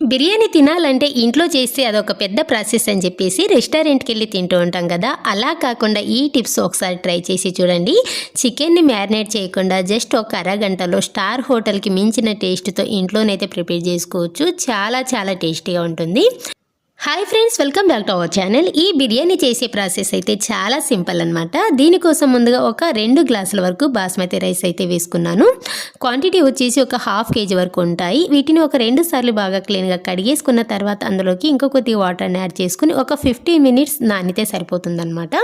బిర్యానీ తినాలంటే ఇంట్లో చేస్తే అదొక పెద్ద ప్రాసెస్ అని చెప్పేసి రెస్టారెంట్కి వెళ్ళి తింటూ ఉంటాం కదా. అలా కాకుండా ఈ టిప్స్ ఒకసారి ట్రై చేసి చూడండి. చికెన్ని మ్యారినేట్ చేయకుండా జస్ట్ ఒక అరగంటలో స్టార్ హోటల్కి మించిన టేస్ట్తో ఇంట్లోనైతే ప్రిపేర్ చేసుకోవచ్చు. చాలా చాలా టేస్టీగా ఉంటుంది. Hi friends welcome back to our channel ఈ బిర్యానీ చేసే ప్రాసెస్ అయితే చాలా సింపుల్ అనమాట దీనికోసం ముందుగా ఒక రెండు గ్లాసుల వరకు బాస్మతి రైస్ అయితే వేసుకున్నాను. క్వాంటిటీ వచ్చేసి ఒక హాఫ్ కేజీ వరకు ఉంటాయి. వీటిని ఒక రెండు సార్లు బాగా క్లీన్గా కడిగేసుకున్న తర్వాత అందులోకి ఇంకో కొద్దిగా వాటర్ని యాడ్ చేసుకుని ఒక ఫిఫ్టీన్ మినిట్స్ నానితే సరిపోతుందనమాట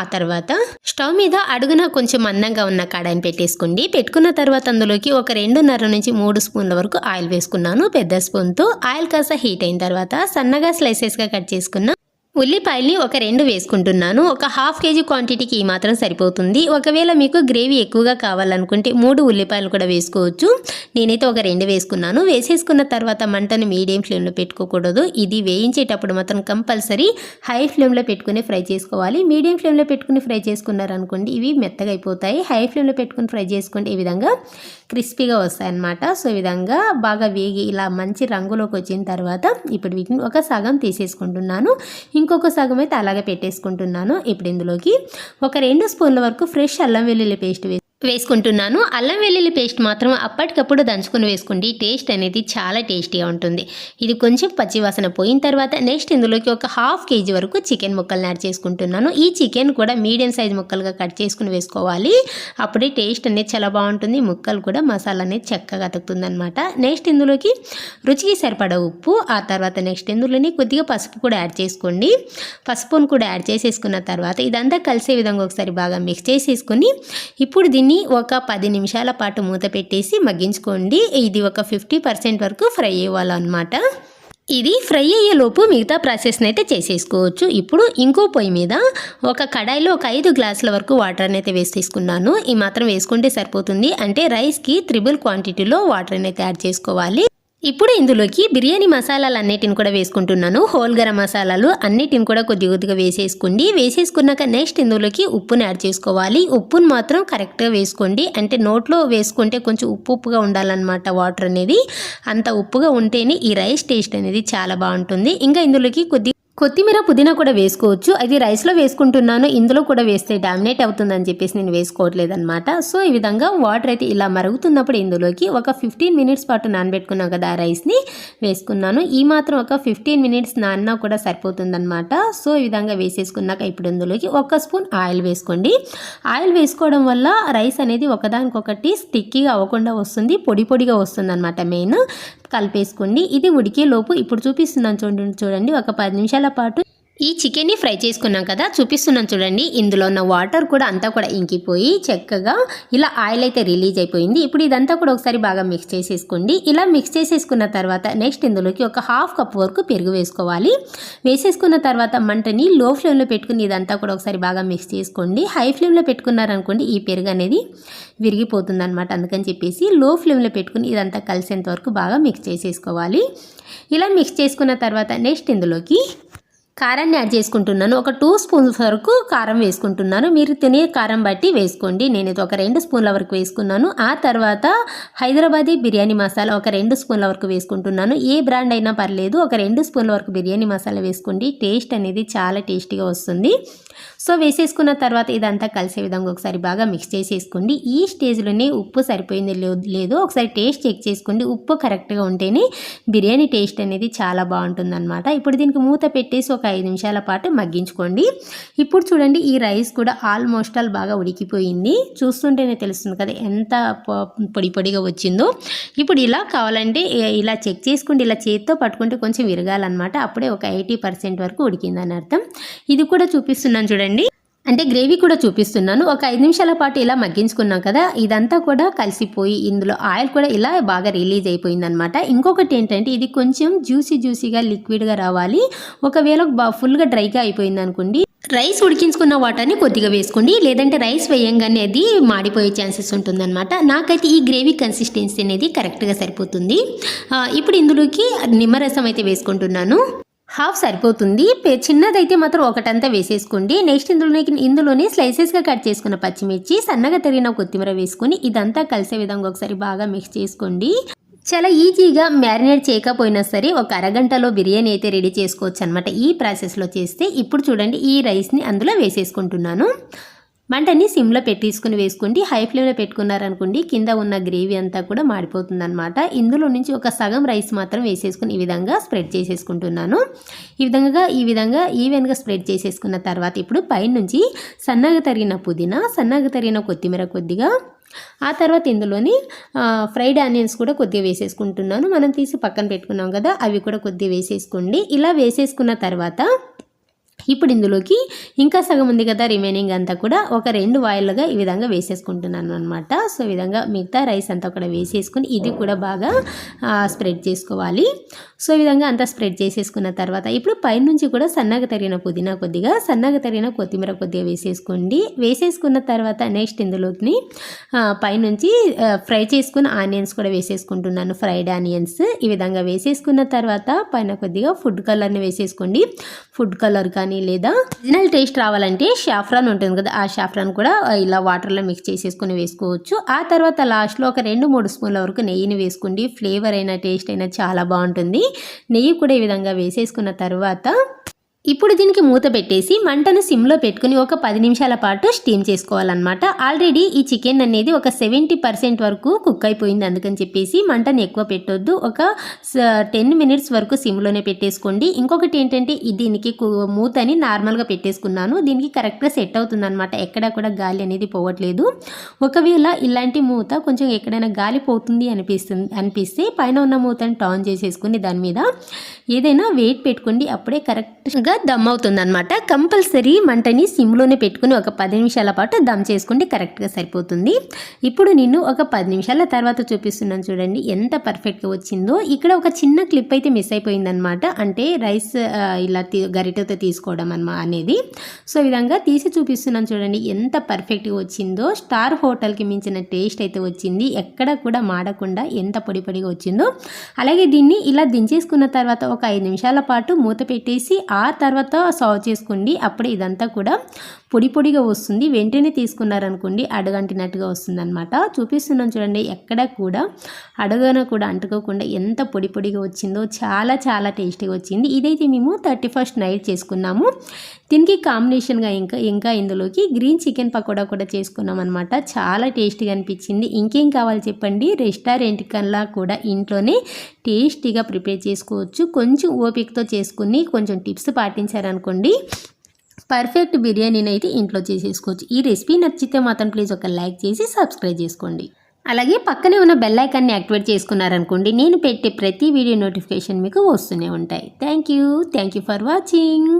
ఆ తర్వాత స్టవ్ మీద అడుగున కొంచెం మందంగా ఉన్న కడాయిని పెట్టేసుకోండి. పెట్టుకున్న తర్వాత అందులోకి ఒక రెండున్నర నుంచి మూడు స్పూన్ల వరకు ఆయిల్ వేసుకున్నాను. పెద్ద స్పూన్తో ఆయిల్ కాస్త హీట్ అయిన తర్వాత సన్నగా స్లైసెస్గా కట్ చేసుకున్న ఉల్లిపాయల్ని ఒక రెండు వేసుకుంటున్నాను. ఒక హాఫ్ కేజీ క్వాంటిటీకి ఈ మాత్రం సరిపోతుంది. ఒకవేళ మీకు గ్రేవీ ఎక్కువగా కావాలనుకుంటే మూడు ఉల్లిపాయలు కూడా వేసుకోవచ్చు. నేనైతే ఒక రెండు వేసుకున్నాను. వేసేసుకున్న తర్వాత మంటను మీడియం ఫ్లేమ్లో పెట్టుకోకూడదు. ఇది వేయించేటప్పుడు మాత్రం కంపల్సరీ హై ఫ్లేమ్లో పెట్టుకుని ఫ్రై చేసుకోవాలి. మీడియం ఫ్లేమ్లో పెట్టుకుని ఫ్రై చేసుకున్నారనుకోండి ఇవి మెత్తగా అయిపోతాయి. హై ఫ్లేమ్లో పెట్టుకుని ఫ్రై చేసుకుంటే ఈ విధంగా క్రిస్పీగా వస్తాయి అన్నమాట సో ఈ విధంగా బాగా వేగి ఇలా మంచి రంగులోకి వచ్చిన తర్వాత ఇప్పుడు వీటిని ఒక సగం తీసేసుకుంటున్నాను. ఇంకొక సగం అయితే అలాగే పెట్టేసుకుంటున్నాను. ఇప్పుడు ఇందులోకి ఒక రెండు స్పూన్ల వరకు ఫ్రెష్ అల్లం వెల్లుల్లి పేస్ట్ వేసి వేసుకుంటున్నాను. అల్లం వెల్లుల్లి పేస్ట్ మాత్రం అప్పటికప్పుడు దంచుకుని వేసుకోండి. టేస్ట్ అనేది చాలా టేస్టీగా ఉంటుంది. ఇది కొంచెం పచ్చివాసన పోయిన తర్వాత నెక్స్ట్ ఇందులోకి ఒక హాఫ్ కేజీ వరకు చికెన్ ముక్కల్ని యాడ్ చేసుకుంటున్నాను. ఈ చికెన్ కూడా మీడియం సైజ్ ముక్కలుగా కట్ చేసుకుని వేసుకోవాలి. అప్పుడే టేస్ట్ అనేది చాలా బాగుంటుంది. ముక్కలు కూడా మసాలా అనేది చక్కగా అతుకుతుంది అనమాట నెక్స్ట్ ఇందులోకి రుచికి సరిపడా ఉప్పు ఆ తర్వాత నెక్స్ట్ ఇందులోని కొద్దిగా పసుపు కూడా యాడ్ చేసుకోండి. పసుపును కూడా యాడ్ చేసేసుకున్న తర్వాత ఇదంతా కలిసే విధంగా ఒకసారి బాగా మిక్స్ చేసేసుకొని ఇప్పుడు దీన్ని ఒక పది నిమిషాల పాటు మూత పెట్టేసి మగ్గించుకోండి. ఇది ఒక ఫిఫ్టీ పర్సెంట్ వరకు ఫ్రై అవ్వాలన్నమాట ఇది ఫ్రై అయ్యే లోపు మిగతా ప్రాసెస్ని అయితే చేసేసుకోవచ్చు. ఇప్పుడు ఇంకో పొయ్యి మీద ఒక కడాయిలో ఒక ఐదు గ్లాసుల వరకు వాటర్ని అయితే వేసి తీసుకున్నాను ఈ మాత్రం వేసుకుంటే సరిపోతుంది. అంటే రైస్కి త్రిబుల్ క్వాంటిటీలో వాటర్ని అయితే యాడ్ చేసుకోవాలి. ఇప్పుడు ఇందులోకి బిర్యానీ మసాలాలు అన్నిటిని కూడా వేసుకుంటున్నాను. హోల్ గరం మసాలాలు అన్నిటిని కూడా కొద్ది కొద్దిగా వేసేసుకోండి. వేసేసుకున్నాక నెక్స్ట్ ఇందులోకి ఉప్పుని యాడ్ చేసుకోవాలి. ఉప్పును మాత్రం కరెక్ట్గా వేసుకోండి. అంటే నోట్లో వేసుకుంటే కొంచెం ఉప్పు ఉప్పుగా ఉండాలన్నమాట వాటర్ అనేది. అంత ఉప్పుగా ఉంటేనే ఈ రైస్ టేస్ట్ అనేది చాలా బాగుంటుంది. ఇంకా ఇందులోకి కొద్ది కొత్తిమీర పుదీనా కూడా వేసుకోవచ్చు. అది రైస్లో వేసుకుంటున్నాను. ఇందులో కూడా వేస్తే డామినేట్ అవుతుందని చెప్పేసి నేను వేసుకోవట్లేదు అనమాట సో ఈ విధంగా వాటర్ అయితే ఇలా మరుగుతున్నప్పుడు ఇందులోకి ఒక ఫిఫ్టీన్ మినిట్స్ పాటు నానబెట్టుకున్నాం కదా ఆ రైస్ని వేసుకున్నాను. ఈ మాత్రం ఒక ఫిఫ్టీన్ మినిట్స్ నాన్నా కూడా సరిపోతుందన్నమాట. సో ఈ విధంగా వేసేసుకున్నాక ఇప్పుడు ఇందులోకి ఒక స్పూన్ ఆయిల్ వేసుకోండి. ఆయిల్ వేసుకోవడం వల్ల రైస్ అనేది ఒకదానికొకటి స్టిక్కీగా అవ్వకుండా వస్తుంది. పొడి పొడిగా వస్తుంది అనమాట మెయిన్. కలిపేసుకోండి. ఇది ఉడికే లోపు ఇప్పుడు చూపిస్తున్నాను చూడండి చూడండి. ఒక పది నిమిషాల పాటు ఈ చికెన్ని ఫ్రై చేసుకున్నాం కదా చూపిస్తున్నాను చూడండి. ఇందులో ఉన్న వాటర్ కూడా అంతా కూడా ఇంకిపోయి చక్కగా ఇలా ఆయిల్ అయితే రిలీజ్ అయిపోయింది. ఇప్పుడు ఇదంతా కూడా ఒకసారి బాగా మిక్స్ చేసేసుకోండి. ఇలా మిక్స్ చేసేసుకున్న తర్వాత నెక్స్ట్ ఇందులోకి ఒక హాఫ్ కప్ వరకు పెరుగు వేసుకోవాలి. వేసేసుకున్న తర్వాత మంటని లో ఫ్లేమ్లో పెట్టుకుని ఇదంతా కూడా ఒకసారి బాగా మిక్స్ చేసుకోండి. హై ఫ్లేమ్లో పెట్టుకున్నారనుకోండి ఈ పెరుగు అనేది విరిగిపోతుంది అనమాట అందుకని చెప్పేసి లో ఫ్లేమ్లో పెట్టుకుని ఇదంతా కలిసేంత వరకు బాగా మిక్స్ చేసేసుకోవాలి. ఇలా మిక్స్ చేసుకున్న తర్వాత నెక్స్ట్ ఇందులోకి కారాన్ని యాడ్ చేసుకుంటున్నాను. ఒక టూ స్పూన్స్ వరకు కారం వేసుకుంటున్నాను. మీరు తినే కారం బట్టి వేసుకోండి. నేను ఒక రెండు స్పూన్ల వరకు వేసుకున్నాను. ఆ తర్వాత హైదరాబాదీ బిర్యానీ మసాలా ఒక రెండు స్పూన్ల వరకు వేసుకుంటున్నాను. ఏ బ్రాండ్ అయినా పర్లేదు ఒక రెండు స్పూన్ల వరకు బిర్యానీ మసాలా వేసుకోండి. టేస్ట్ అనేది చాలా టేస్టీగా వస్తుంది. సో వేసేసుకున్న తర్వాత ఇదంతా కలిసే విధంగా ఒకసారి బాగా మిక్స్ చేసేసుకోండి. ఈ స్టేజ్లోనే ఉప్పు సరిపోయింది లేదో ఒకసారి టేస్ట్ చెక్ చేసుకోండి. ఉప్పు కరెక్ట్గా ఉంటేనే బిర్యానీ టేస్ట్ అనేది చాలా బాగుంటుందన్నమాట. ఇప్పుడు దీనికి మూత పెట్టేసి ఒక ఐదు నిమిషాల పాటు మగ్గించుకోండి. ఇప్పుడు చూడండి ఈ రైస్ కూడా ఆల్మోస్ట్ ఆల్ బాగా ఉడికిపోయింది. చూస్తుంటేనే తెలుస్తుంది కదా ఎంత పొడి పొడిగా వచ్చిందో. ఇప్పుడు ఇలా కావాలంటే ఇలా చెక్ చేసుకుంటే ఇలా చేతితో పట్టుకుంటే కొంచెం విరగాలన్నమాట. అప్పుడే ఒక ఎయిటీ పర్సెంట్ వరకు ఉడికిందని అర్థం ఇది కూడా చూపిస్తున్నాను చూడండి. అంటే గ్రేవీ కూడా చూపిస్తున్నాను. ఒక ఐదు నిమిషాల పాటు ఇలా మగ్గించుకున్నాం కదా ఇదంతా కూడా కలిసిపోయి ఇందులో ఆయిల్ కూడా ఇలా బాగా రిలీజ్ అయిపోయిందనమాట. ఇంకొకటి ఏంటంటే ఇది కొంచెం జ్యూసీ జ్యూసీగా లిక్విడ్గా రావాలి. ఒకవేళ ఫుల్గా డ్రైగా అయిపోయింది అనుకోండి రైస్ ఉడికించుకున్న వాటర్ని కొద్దిగా వేసుకోండి. లేదంటే రైస్ వేయంగానే అది మాడిపోయే ఛాన్సెస్ ఉంటుందన్నమాట నాకైతే ఈ గ్రేవీ కన్సిస్టెన్సీ అనేది కరెక్ట్గా సరిపోతుంది. ఇప్పుడు ఇందులోకి నిమ్మరసం అయితే వేసుకుంటున్నాను. హాఫ్ సరిపోతుంది. చిన్నదైతే మాత్రం ఒకటంతా వేసేసుకోండి. నెక్స్ట్ ఇందులోకి ఇందులోనే స్లైసెస్గా కట్ చేసుకున్న పచ్చిమిర్చి సన్నగా తరిగిన కొత్తిమీర వేసుకొని ఇదంతా కలిసే విధంగా ఒకసారి బాగా మిక్స్ చేసుకోండి. చాలా ఈజీగా మ్యారినేట్ చేయకపోయినా సరే ఒక అరగంటలో బిర్యానీ అయితే రెడీ చేసుకోవచ్చు అనమాట ఈ ప్రాసెస్లో చేస్తే ఇప్పుడు చూడండి ఈ రైస్ని అందులో వేసేసుకుంటున్నాను. మంటని సిమ్లో పెట్టేసుకుని వేసుకోండి. హై ఫ్లేమ్లో పెట్టుకున్నారనుకోండి కింద ఉన్న గ్రేవీ అంతా కూడా మాడిపోతుంది అనమాట ఇందులో నుంచి ఒక సగం రైస్ మాత్రం వేసేసుకుని ఈ విధంగా స్ప్రెడ్ చేసేసుకుంటున్నాను. ఈ విధంగా ఈ విధంగా ఈవెన్గా స్ప్రెడ్ చేసేసుకున్న తర్వాత ఇప్పుడు పైనుంచి సన్నగా తరిగిన పుదీనా సన్నగా తరిగిన కొత్తిమీర కొద్దిగా ఆ తర్వాత ఇందులోని ఫ్రైడ్ ఆనియన్స్ కూడా కొద్దిగా వేసేసుకుంటున్నాను. మనం తీసి పక్కన పెట్టుకున్నాం కదా అవి కూడా కొద్దిగా వేసేసుకోండి. ఇలా వేసేసుకున్న తర్వాత ఇప్పుడు ఇందులోకి ఇంకా సగం ఉంది కదా రిమైనింగ్ అంతా కూడా ఒక రెండు వాయిల్గా ఈ విధంగా వేసేసుకుంటున్నాను అనమాట సో ఈ విధంగా మిగతా రైస్ అంతా కూడా వేసేసుకుని ఇది కూడా బాగా స్ప్రెడ్ చేసుకోవాలి. సో ఈ విధంగా అంతా స్ప్రెడ్ చేసేసుకున్న తర్వాత ఇప్పుడు పైనుంచి కూడా సన్నగా తరిగిన పుదీనా కొద్దిగా సన్నగా తరిగిన కొత్తిమీర కొద్దిగా వేసేసుకోండి. వేసేసుకున్న తర్వాత నెక్స్ట్ ఇందులోకి పైనుంచి ఫ్రై చేసుకున్న ఆనియన్స్ కూడా వేసేసుకుంటున్నాను. ఫ్రైడ్ ఆనియన్స్ ఈ విధంగా వేసేసుకున్న తర్వాత పైన కొద్దిగా ఫుడ్ కలర్ని వేసేసుకోండి. ఫుడ్ కలర్ కానీ లేదా ఒరిజినల్ టేస్ట్ రావాలంటే షాఫ్రాన్ ఉంటుంది కదా ఆ షాఫ్రాన్ కూడా ఇలా వాటర్లో మిక్స్ చేసేసుకొని వేసుకోవచ్చు. ఆ తర్వాత లాస్ట్లో ఒక రెండు మూడు స్పూన్ల వరకు నెయ్యిని వేసుకోండి. ఫ్లేవర్ అయినా టేస్ట్ అయినా చాలా బాగుంటుంది. నెయ్యి కూడా ఈ విధంగా వేసేసుకున్న తర్వాత ఇప్పుడు దీనికి మూత పెట్టేసి మంటను సిమ్లో పెట్టుకుని ఒక పది నిమిషాల పాటు స్టీమ్ చేసుకోవాలన్నమాట. ఆల్రెడీ ఈ చికెన్ అనేది ఒక సెవెంటీ పర్సెంట్ వరకు కుక్ అయిపోయింది అందుకని చెప్పేసి మంటను ఎక్కువ పెట్టొద్దు. ఒక టెన్ మినిట్స్ వరకు సిమ్లోనే పెట్టేసుకోండి. ఇంకొకటి ఏంటంటే దీనికి కు- మూతని నార్మల్గా పెట్టేసుకున్నాను. దీనికి కరెక్ట్గా సెట్ అవుతుంది అనమాట ఎక్కడా కూడా గాలి అనేది పోవట్లేదు. ఒకవేళ ఇలాంటి మూత కొంచెం ఎక్కడైనా గాలి పోతుంది అనిపిస్తుంది అనిపిస్తే పైన ఉన్న మూతని టాన్ చేసేసుకుని దాని మీద ఏదైనా వెయిట్ పెట్టుకోండి. అప్పుడే కరెక్ట్గా దమ్ అవుతుంది అనమాట కంపల్సరీ మంటని సిమ్లోనే పెట్టుకుని ఒక పది నిమిషాల పాటు దమ్ చేసుకుంటే కరెక్ట్గా సరిపోతుంది. ఇప్పుడు నేను ఒక పది నిమిషాల తర్వాత చూపిస్తున్నాను చూడండి. ఎంత పర్ఫెక్ట్గా వచ్చిందో. ఇక్కడ ఒక చిన్న క్లిప్ అయితే మిస్ అయిపోయిందనమాట అంటే రైస్ ఇలా గరిటతో గరిటెతో తీసుకోవడం అనమా అనేది. సో ఈ విధంగా తీసి చూపిస్తున్నాను చూడండి. ఎంత పర్ఫెక్ట్గా వచ్చిందో. స్టార్ హోటల్కి మించిన టేస్ట్ అయితే వచ్చింది. ఎక్కడ కూడా మాడకుండా ఎంత పొడి పొడిగా వచ్చిందో. అలాగే దీన్ని ఇలా దించేసుకున్న తర్వాత ఒక ఐదు నిమిషాల పాటు మూత పెట్టేసి ఆ తర్వాత తర్వాత సర్వ్ చేసుకోండి. అప్పుడే ఇదంతా కూడా పొడి పొడిగా వస్తుంది. వెంటనే తీసుకున్నారనుకోండి అడగంటినట్టుగా వస్తుంది అనమాట చూపిస్తున్నాను చూడండి ఎక్కడ కూడా అడగన కూడా అంటుకోకుండా ఎంత పొడి పొడిగా వచ్చిందో చాలా చాలా టేస్టీగా వచ్చింది. ఇదైతే మేము థర్టీ ఫస్ట్ నైట్ చేసుకున్నాము. దీనికి కాంబినేషన్గా ఇంకా ఇంకా ఇందులోకి గ్రీన్ చికెన్ పకోడా కూడా చేసుకున్నాం అనమాట చాలా టేస్టీగా అనిపించింది. ఇంకేం కావాలి చెప్పండి? రెస్టారెంట్ కల్లా కూడా ఇంట్లోనే టేస్టీగా ప్రిపేర్ చేసుకోవచ్చు. కొంచెం ఓపికతో చేసుకుని కొంచెం టిప్స్ పాటించారనుకోండి పర్ఫెక్ట్ బిర్యానీని అయితే ఇంట్లో చేసేసుకోవచ్చు. ఈ రెసిపీ నచ్చితే మాత్రం ప్లీజ్ ఒక లైక్ చేసి సబ్స్క్రైబ్ చేసుకోండి. అలాగే పక్కనే ఉన్న బెల్ ఐకాన్ని యాక్టివేట్ చేసుకున్నారనుకోండి నేను పెట్టే ప్రతి వీడియో నోటిఫికేషన్ మీకు వస్తూనే ఉంటాయి. Thank you thank you for watching